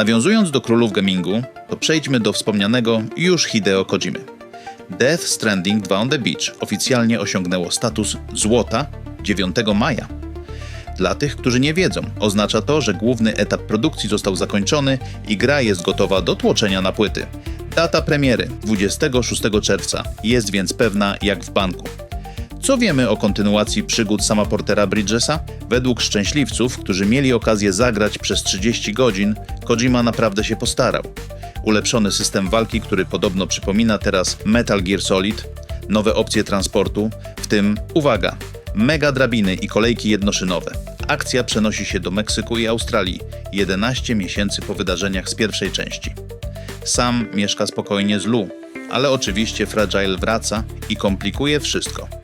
Nawiązując do królów gamingu, to przejdźmy do wspomnianego już Hideo Kojimy. Death Stranding 2 on the Beach oficjalnie osiągnęło status złota 9 maja. Dla tych, którzy nie wiedzą, oznacza to, że główny etap produkcji został zakończony i gra jest gotowa do tłoczenia na płyty. Data premiery 26 czerwca jest więc pewna jak w banku. Co wiemy o kontynuacji przygód sama Portera Bridgesa? Według szczęśliwców, którzy mieli okazję zagrać przez 30 godzin, Kojima naprawdę się postarał. Ulepszony system walki, który podobno przypomina teraz Metal Gear Solid, nowe opcje transportu, w tym, uwaga, mega drabiny i kolejki jednoszynowe. Akcja przenosi się do Meksyku i Australii 11 miesięcy po wydarzeniach z pierwszej części. Sam mieszka spokojnie z Lu, ale oczywiście Fragile wraca i komplikuje wszystko.